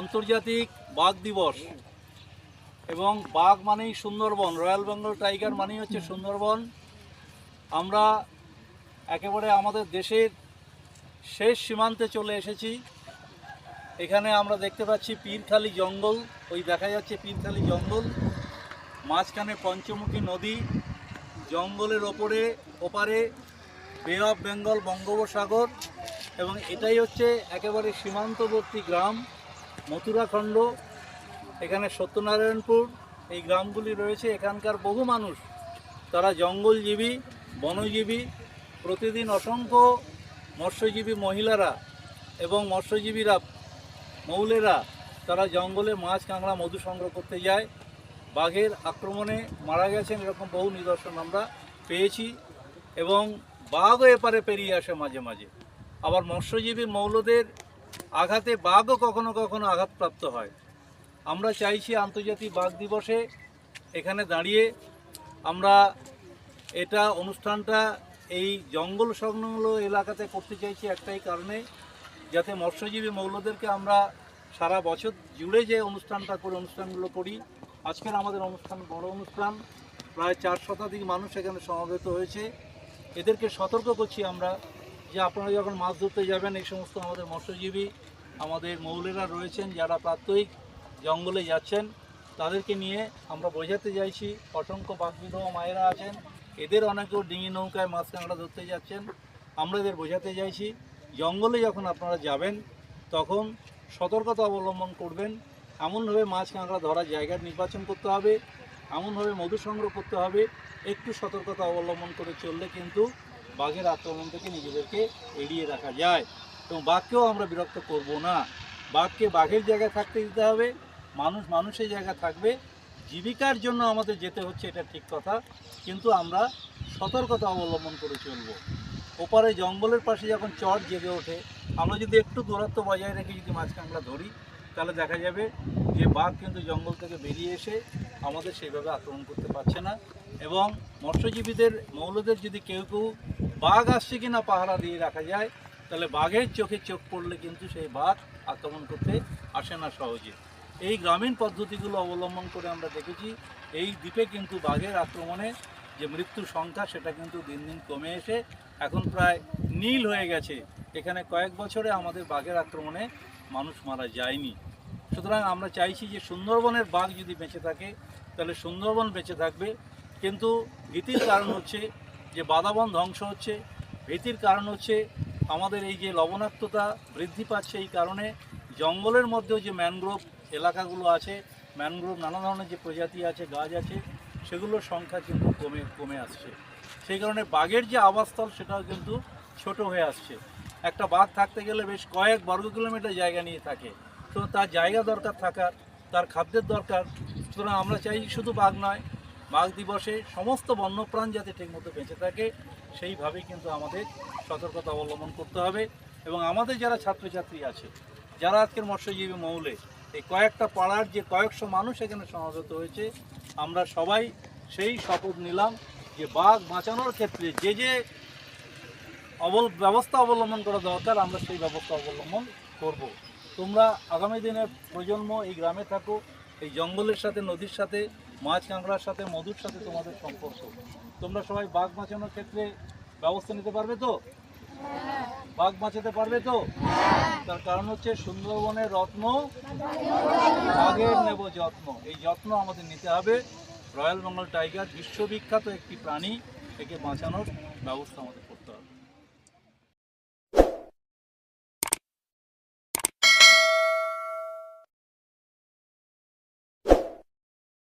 আন্তর্জাতিক বাঘ দিবস। এবং বাঘ মানেই সুন্দরবন, রয়্যাল বেঙ্গল টাইগার মানেই হচ্ছে সুন্দরবন। আমরা একেবারে আমাদের দেশের শেষ সীমান্তে চলে এসেছি। এখানে আমরা দেখতে পাচ্ছি পীরখালি জঙ্গল, ওই দেখা যাচ্ছে পীরখালি জঙ্গল। মাঝখানে পঞ্চমুখী নদী, জঙ্গলের ওপরে, ওপারে বে অফ বেঙ্গল বঙ্গোপসাগর। এবং এটাই হচ্ছে একেবারে সীমান্তবর্তী গ্রাম। মথুরাখণ্ড এখানে সত্যনারায়ণপুর, এই গ্রামগুলি রয়েছে। এখানকার বহু মানুষ, তারা জঙ্গলজীবী, বনজীবী, প্রতিদিন অসংখ্য মৎস্যজীবী মহিলারা এবং মৎস্যজীবীরা, মৌলেরা, তারা জঙ্গলে মাছ, কাঁকড়া, মধু সংগ্রহ করতে যায়। বাঘের আক্রমণে মারা গেছেন, এরকম বহু নিদর্শন আমরা পেয়েছি এবং বাঘও এপারে পেরিয়ে আসে মাঝে মাঝে। আবার মৎস্যজীবী মৌলদের আঘাতে বাঘও কখনো কখনো আঘাতপ্রাপ্ত হয়। আমরা চাইছি আন্তর্জাতিক বাঘ দিবসে এখানে দাঁড়িয়ে আমরা এটা অনুষ্ঠানটা এই জঙ্গল সংলগ্ন এলাকাতে করতে চাইছি একটাই কারণে, যাতে মৎস্যজীবী মৌলদেরকে আমরা সারা বছর জুড়ে যে অনুষ্ঠানটা করে, অনুষ্ঠানগুলো করি। আজকের আমাদের অনুষ্ঠান বড় অনুষ্ঠান, প্রায় চার শতাধিক মানুষ এখানে সমাবেত হয়েছে। এদেরকে সতর্ক করছি আমরা। যে আপনারা যখন মাছ ধরতে যাবেন, এই সমস্ত আমাদের মৎস্যজীবী, আমাদের মৌলেরা রয়েছেন, যারা প্রাত্যহিক জঙ্গলে যাচ্ছেন, তাদেরকে নিয়ে আমরা বোঝাতে চাইছি, অসংখ্য বাঘ বিধবা মায়েরা আছেন, এদের অনেকেও ডিঙি নৌকায় মাছ কাঁকড়া ধরতে যাচ্ছেন। আমরা এদের বোঝাতে চাইছি, জঙ্গলে যখন আপনারা যাবেন, তখন সতর্কতা অবলম্বন করবেন। এমনভাবে মাছ কাঁকড়া ধরার জায়গা নির্বাচন করতে হবে, এমনভাবে মধু সংগ্রহ করতে হবে, একটু সতর্কতা অবলম্বন করে চললে কিন্তু বাঘের আক্রমণ থেকে নিজেদেরকে এড়িয়ে রাখা যায়। এবং বাঘকেও আমরা বিরক্ত করব না। বাঘকে বাঘের জায়গায় থাকতে দিতে হবে। মানুষ মানুষের জায়গায় থাকবে। জীবিকার জন্য আমাদের যেতে হচ্ছে, এটা ঠিক কথা। কিন্তু আমরা সতর্কতা অবলম্বন করে চলব। ওপারে জঙ্গলের পাশে যখন চট জেগে ওঠে, আমরা যদি একটু দূরত্ব বজায় রেখে যদি মাছ কাঁকড়া ধরি তাহলে দেখা যাবে যে বাঘ কিন্তু জঙ্গল থেকে বেরিয়ে এসে আমাদের সেইভাবে আক্রমণ করতে পারছে না। এবং মৎস্যজীবীদের, মৌলদের যদি কেউ কেউ বাঘ আসছে কিনা পাহারা দিয়ে রাখা যায়, তাহলে বাঘের চোখে চোখ পড়লে কিন্তু সেই বাঘ আক্রমণ করতে আসে না সহজে। এই গ্রামীণ পদ্ধতিগুলো অবলম্বন করে আমরা দেখেছি, এই দ্বীপে কিন্তু বাঘের আক্রমণে যে মৃত্যুর সংখ্যা সেটা কিন্তু দিন দিন কমে এসে এখন প্রায় নীল হয়ে গেছে। এখানে কয়েক বছরে আমাদের বাঘের আক্রমণে মানুষ মারা যায়নি। সুতরাং আমরা চাইছি যে সুন্দরবনের বাঘ যদি বেঁচে থাকে, তাহলে সুন্দরবন বেঁচে থাকবে। কিন্তু ভীতির কারণ হচ্ছে যে বাদাবন ধ্বংস হচ্ছে। ভীতির কারণ হচ্ছে আমাদের এই যে লবণাক্ততা বৃদ্ধি পাচ্ছে এই কারণে জঙ্গলের মধ্যেও যে ম্যানগ্রোভ এলাকাগুলো আছে, ম্যানগ্রোভ নানা ধরনের যে প্রজাতি আছে, গাছ আছে, সেগুলোর সংখ্যা কিন্তু কমে কমে আসছে। সেই কারণে বাঘের যে আবাসস্থল সেটাও কিন্তু ছোট হয়ে আসছে। একটা বাঘ থাকতে গেলে বেশ কয়েক বর্গ কিলোমিটার জায়গা নিয়ে থাকে। তো তার জায়গা দরকার থাকার, তার খাদ্যের দরকার সুতরাং আমরা চাই শুধু বাঘ নয়, বাঘ দিবসে সমস্ত বন্যপ্রাণ যাতে ঠিকমতো বেঁচে থাকে, সেইভাবেই কিন্তু আমাদের সতর্কতা অবলম্বন করতে হবে এবং আমাদের যারা ছাত্রছাত্রী আছে, যারা আজকের মৎস্যজীবী মৌলে এই কয়েকটা পাড়ার যে কয়েকশো মানুষ এখানে সমাবেত হয়েছে, আমরা সবাই সেই শপথ নিলাম যে বাঘ বাঁচানোর ক্ষেত্রে যে যে অবল, ব্যবস্থা অবলম্বন করা দরকার, আমরা সেই ব্যবস্থা অবলম্বন করব। তোমরা আগামী দিনের প্রজন্ম এই গ্রামে থাকো, এই জঙ্গলের সাথে, নদীর সাথে, মাছ কাঁকড়ার সাথে, মধুর সাথে তোমাদের সম্পর্ক। তোমরা সবাই বাঘ বাঁচানোর ক্ষেত্রে ব্যবস্থা নিতে পারবে তো? বাঘ বাঁচাতে পারবে তো? তার কারণ হচ্ছে সুন্দরবনের রত্ন, বাঘের নেব যত্ন। এই যত্ন আমাদের নিতে হবে। রয়্যাল বেঙ্গল টাইগার, বিশ্ববিখ্যাত একটি প্রাণী, একে বাঁচানোর ব্যবস্থা আমাদের